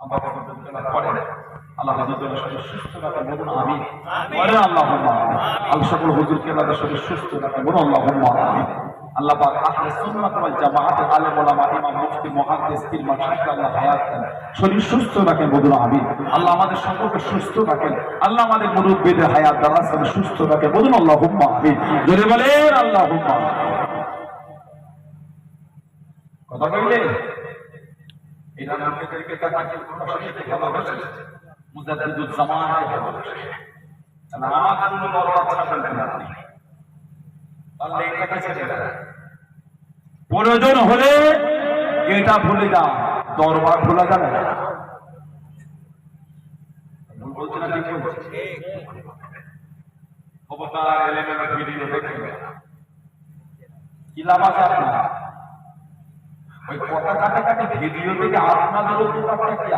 আল্লাহ করেন আল্লাহ হাজুর শরীর সুস্থ রাখেন বলুন আমি করেন আল্লাহ আল সকল হুজুরকে আল্লাহ শরীর সুস্থ রাখেন বলুন আল্লাহ আল্লাহ পাক আহলে সুন্নাত ওয়াল জামাআত আলেম ওলামা ইমাম মুফতি মুহাদ্দিস পীর মাশাইখ আল্লাহ হায়াত দেন। শরীর সুস্থ রাখেন বলুন আমি আল্লাহ আমাদের সকলকে সুস্থ রাখেন। আল্লাহ আমাদের মুরব্বিদের হায়াত সুস্থ রাখেন বলুন আল্লাহ আমি জোরে বলেন আল্লাহ কথা বললে এটা নামকে থেকে তাকে প্রশাসনকে ভালোবাসে মুজাদ্দিদুল জামানকে ভালোবাসে না। আমার বড় তাহলে দেন। প্রয়োজন হলে এটা ভুলে যান, দরবার খোলা যাবে না। আপনার? ওই কথা কাটাকাটি ভিডিও থেকে আপনাদের উপকারটা কি